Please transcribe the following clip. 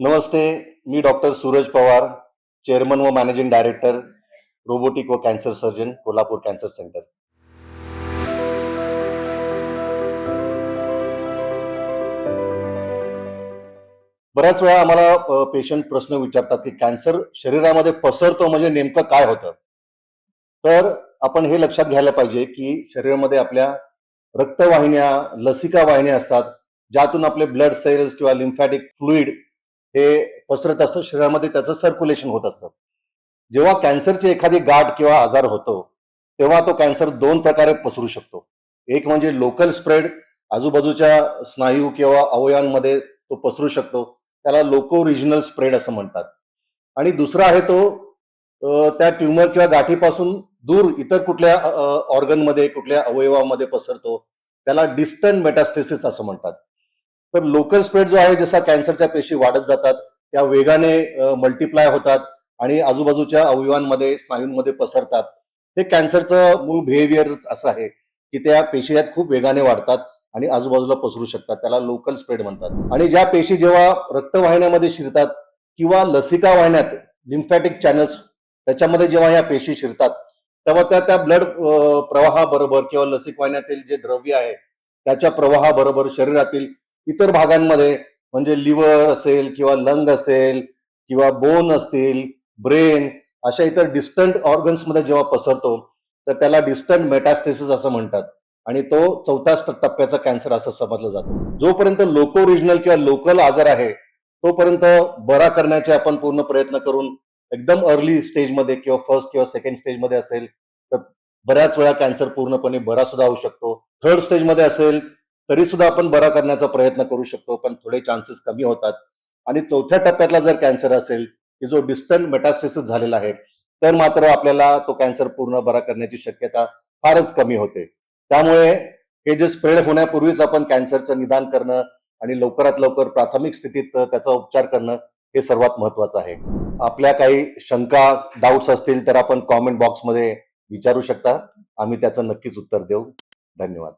नमस्ते मी doctor Suraj Pawar chairman व managing director robotic व cancer surgeon Kolhapur cancer centre. बऱ्याच वेळा आम्हाला पेशंट प्रश्न विचारतात की कॅन्सर शरीरामध्ये पसरतो म्हणजे नेमकं काय होतं? तर आपण हे लक्षात घ्यायला पाहिजे की शरीरामध्ये आपल्या रक्तवाहिन्या लसिका वाहिन्या असतात ज्यातून आपले ब्लड सेल्स किंवा लिम्फॅटिक फ्लुईड हे पसरत असतं शरीरामध्ये त्याचं सर्क्युलेशन होत असतं. जेव्हा कॅन्सरची एखादी गाठ किंवा आजार होतो तेव्हा तो कॅन्सर दोन प्रकारे पसरू शकतो. एक म्हणजे लोकल स्प्रेड आजूबाजूच्या स्नायू किंवा अवयवांमध्ये तो पसरू शकतो. त्याला लोको रिजनल स्प्रेड असं म्हणतात. आणि दुसरा आहे तो त्या ट्युमर किंवा गाठीपासून दूर इतर कुठल्या ऑर्गनमध्ये कुठल्या अवयवामध्ये पसरतो त्याला डिस्टंट मेटास्टेसिस असं म्हणतात. तर लोकल स्प्रेड जो आहे जसा कॅन्सरच्या पेशी वाढत जातात त्या वेगाने मल्टिप्लाय होतात आणि आजूबाजूच्या अवयवांमध्ये स्नायूंमध्ये पसरतात. हे कॅन्सरचं मूळ बिहेवियर असं आहे की त्या पेशी यात खूप वेगाने वाढतात आणि आजूबाजूला पसरू शकतात. त्याला लोकल स्प्रेड म्हणतात. आणि ज्या पेशी जेव्हा रक्तवाहिन्यामध्ये शिरतात किंवा लसिका वाहिन्यात लिम्फॅटिक चॅनल्स त्याच्यामध्ये जेव्हा या पेशी शिरतात तेव्हा त्या त्या ब्लड प्रवाहाबरोबर किंवा लसिक वाहिन्यातील जे द्रव्य आहे त्याच्या प्रवाहाबरोबर शरीरातील इतर भागांमध्ये म्हणजे लिव्हर असेल किंवा लंग असेल किंवा बोन असतील ब्रेन अशा इतर डिस्टंट ऑर्गन्समध्ये जेव्हा पसरतो तर त्याला डिस्टंट मेटास्टेसिस असं म्हणतात. आणि तो चौथ्या टप्प्याचा कॅन्सर असं समजलं जातं. जोपर्यंत लोको रिजनल किंवा लोकल आजार आहे तोपर्यंत बरा करण्याचे आपण पूर्ण प्रयत्न करून एकदम अर्ली स्टेजमध्ये किंवा फर्स्ट किंवा सेकंड स्टेजमध्ये असेल तर बऱ्याच वेळा कॅन्सर पूर्णपणे बरा सुद्धा होऊ शकतो. थर्ड स्टेजमध्ये असेल तरी सुद्धा आपण बरा करण्याचा प्रयत्न करू शकतो पण थोडे चान्सेस कमी होतात. आणि चौथ्या टप्प्यातला जर कॅन्सर असेल की जो डिस्टंट मेटास्टेसिस झालेला आहे तर मात्र आपल्याला तो कॅन्सर पूर्ण बरा करण्याची शक्यता फारच कमी होते. त्यामुळे हे जे स्प्रेड होण्यापूर्वीच आपण कॅन्सरचं निदान करणं आणि लवकरात लवकर प्राथमिक स्थितीत त्याचा उपचार करणं हे सर्वात महत्वाचं आहे. आपल्या काही शंका डाऊट्स असतील तर आपण कॉमेंट बॉक्समध्ये विचारू शकता. आम्ही त्याचं नक्कीच उत्तर देऊ. धन्यवाद.